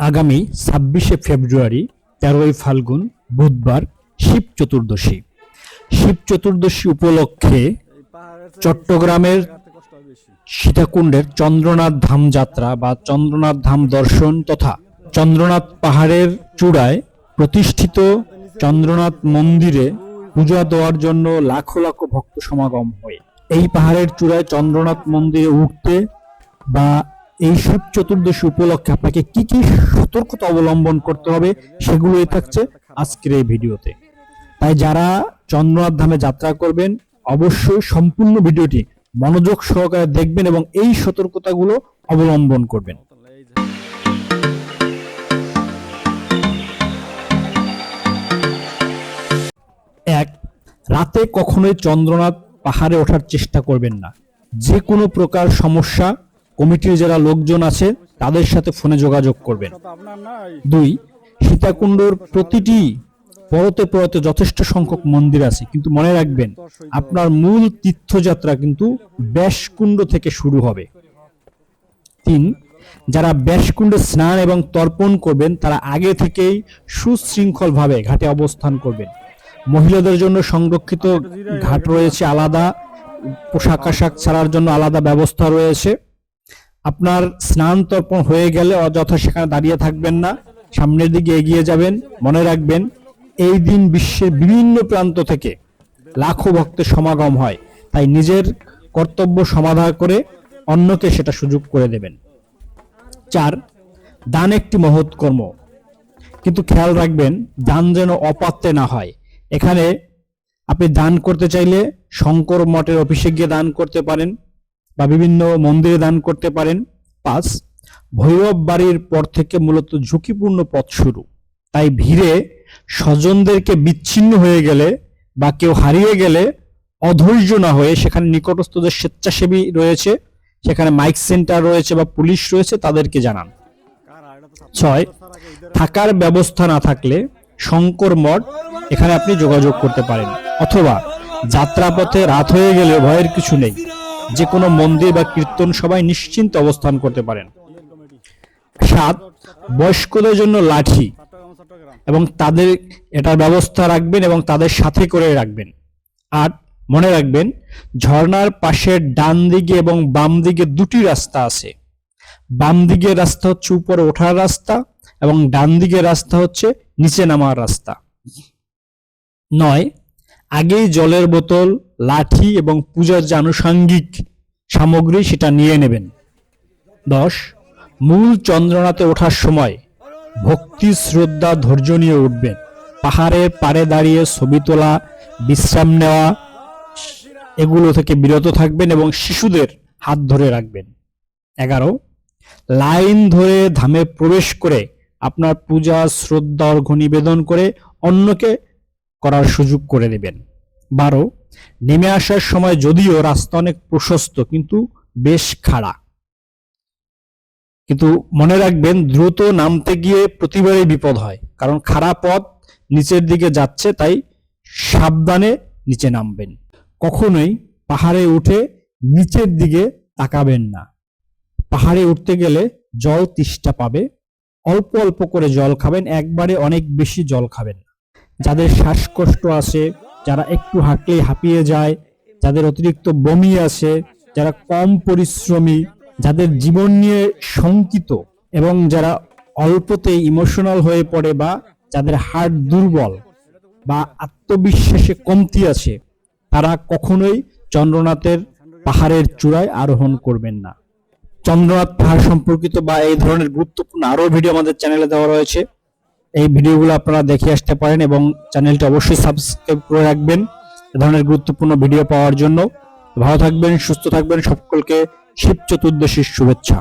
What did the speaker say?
আগামী ছাব্বিশে ফেব্রুয়ারি, তেরোই ফাল্গুন, বুধবার শিব চতুর্দশী। শিব চতুর্দশী উপলক্ষে চট্টগ্রামের সীতাকুণ্ডের চন্দ্রনাথ ধাম যাত্রা বা চন্দ্রনাথ ধাম দর্শন তথা চন্দ্রনাথ পাহাড়ের চূড়ায় প্রতিষ্ঠিত চন্দ্রনাথ মন্দিরে পূজা দেওয়ার জন্য লাখো লাখো ভক্ত সমাগম হয়। এই পাহাড়ের চূড়ায় চন্দ্রনাথ মন্দিরে উঠতে বা এই শিব চতুর্দশী উপলক্ষে আপনাকে কি কি সতর্কতা অবলম্বন করতে হবে সেগুলোই থাকছে আজকের এই ভিডিওতে। তাই যারা চন্দ্রনাথ ধামে যাত্রা করবেন, অবশ্যই সম্পূর্ণ ভিডিওটি মনোযোগ সহকারে দেখবেন এবং এই সতর্কতাগুলো অবলম্বন করবেন। এক, রাতে কখনোই চন্দ্রনাথ পাহাড়ে ওঠার চেষ্টা করবেন না। যে কোনো প্রকার সমস্যা কমিটির যারা লোকজন আছে, তাদের সাথে ফোনে যোগাযোগ করবেন। দুই, সীতাকুণ্ডর প্রতিটি পরতে পরতে যথেষ্ট সংখ্যক মন্দির আছে, কিন্তু মনে রাখবেন, আপনার মূল তীর্থযাত্রা কিন্তু ব্যাসকুণ্ড থেকে শুরু হবে। তিন, যারা ব্যাসকুণ্ডে স্নান এবং তর্পণ করবেন, তারা আগে থেকেই সুশৃঙ্খলভাবে ঘাটে অবস্থান করবেন। মহিলাদের জন্য সংরক্ষিত ঘাট রয়েছে আলাদা পোশাক আশাক ছাড়ার জন্য আলাদা ব্যবস্থা রয়েছে। আপনার স্নান তর্পণ হয়ে গেলে অযথা সেখানে দাঁড়িয়ে থাকবেন না, সামনের দিকে এগিয়ে যাবেন, মনে রাখবেন এই দিন বিশ্বের বিভিন্ন প্রান্ত থেকে লাখো ভক্তের সমাগম হয়, তাই নিজের কর্তব্য সমাধা করে অন্যকে সেটা সুযোগ করে দেবেন। চার, দান একটি মহৎ কর্ম। কিন্তু খেয়াল রাখবেন, দান যেন অপাত্রে না হয়। এখানে আপনি দান করতে চাইলে শঙ্কর মঠের অফিসে গিয়ে দান করতে পারেন। বা বিভিন্ন মন্দিরে দান করতে পারেন। পাঁচ, ভৈরব বাড়ির পর থেকে মূলত ঝুঁকিপূর্ণ পথ শুরু। তাই ভিড়ে স্বজনদেরকে বিচ্ছিন্ন হয়ে গেলে বা কেউ হারিয়ে গেলে অধৈর্য না হয়ে সেখানে নিকটস্থ যে স্বেচ্ছাসেবী রয়েছে, সেখানে মাইক সেন্টার রয়েছে বা পুলিশ রয়েছে তাদেরকে জানান। ছয়, থাকার ব্যবস্থা না থাকলে শঙ্কর মঠ এখানে আপনি যোগাযোগ করতে পারেন। অথবা যাত্রাপথে রাত হয়ে গেলে ভয়ের কিছু নেই। যে কোনো মন্দির বা কীর্তন সবাই নিশ্চিন্ত অবস্থান করতে পারেন। সাত, বয়স্কদের জন্য লাঠি এবং তাদের এটার ব্যবস্থা রাখবেন এবং তাদের সাথে করে রাখবেন। আট, মনে রাখবেন, ঝর্ণার পাশের ডান দিকে এবং বাম দিকে দুটি রাস্তা আছে। বাম দিকের রাস্তা হচ্ছে উপরে ওঠার রাস্তা এবং ডান দিকের রাস্তা হচ্ছে নিচে নামার রাস্তা। নয়, আগেই জলের বোতল লাঠি এবং পূজার যে আনুষাঙ্গিক সামগ্রী সেটা নিয়ে নেবেন। দশ, মূল চন্দ্রনাথে ওঠার সময় ভক্তি, শ্রদ্ধা, ধৈর্য নিয়ে উঠবেন। পাহাড়ের পাড়ে দাঁড়িয়ে ছবি তোলা, বিশ্রাম নেওয়া, এগুলো থেকে বিরত থাকবেন এবং শিশুদের হাত ধরে রাখবেন। এগারো, লাইন ধরে ধামে প্রবেশ করে আপনার পূজা, শ্রদ্ধা, অর্ঘ্য নিবেদন করে অন্যকে করার সুযোগ করে দেবেন। বারো, নেমে আসার সময় যদিও রাস্তা অনেক প্রশস্ত, কিন্তু বেশ খাড়া। কিন্তু মনে রাখবেন, দ্রুত নামতে গিয়ে প্রতিবারই বিপদ হয়, কারণ খারাপ পথ নিচের দিকে যাচ্ছে, তাই সাবধানে নিচে নামবেন। কখনোই পাহাড়ে উঠে নিচের দিকে তাকাবেন না। পাহাড়ে উঠতে গেলে জল তিষ্ঠা পাবে, অল্প অল্প করে জল খাবেন, একবারে অনেক বেশি জল খাবেন যাদের শ্বাসকষ্ট আছে যারা একটু হাঁটলেই হাঁপিয়ে যায়, যাদের অতিরিক্ত বমি আছে, যারা কম পরিশ্রমী, যাদের জীবন নিয়ে শঙ্কিত এবং যারা অল্পতে ইমোশনাল হয়ে পড়ে বা যাদের হার্ট দুর্বল বা আত্মবিশ্বাসে কমতি আছে, তারা কখনোই চন্দ্রনাথের পাহাড়ের চূড়ায় আরোহণ করবেন না। চন্দ্রনাথ পাহাড় সম্পর্কিত বা এই ধরনের গুরুত্বপূর্ণ আরও ভিডিও আমাদের চ্যানেলে দেওয়া রয়েছে। এই ভিডিওগুলো আপনারা দেখে আসতে পারেন এবং চ্যানেলটি অবশ্যই সাবস্ক্রাইব করে রাখবেন এ ধরনের গুরুত্বপূর্ণ ভিডিও পাওয়ার জন্য। ভালো থাকবেন, সুস্থ থাকবেন, সকলকে শিব চতুর্দশীর শুভেচ্ছা।